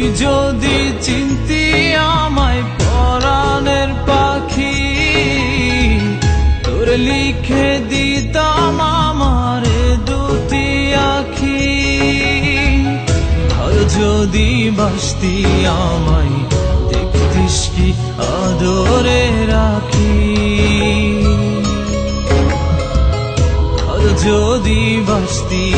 যদি চিনতি আমায় পরাণের পাখি, তোর লিখে দিতাম আমার দুটি আখি। আর যদি বাসতি আমায়, দেখতিস কি আদরে রাখি। আর যদি বাসতি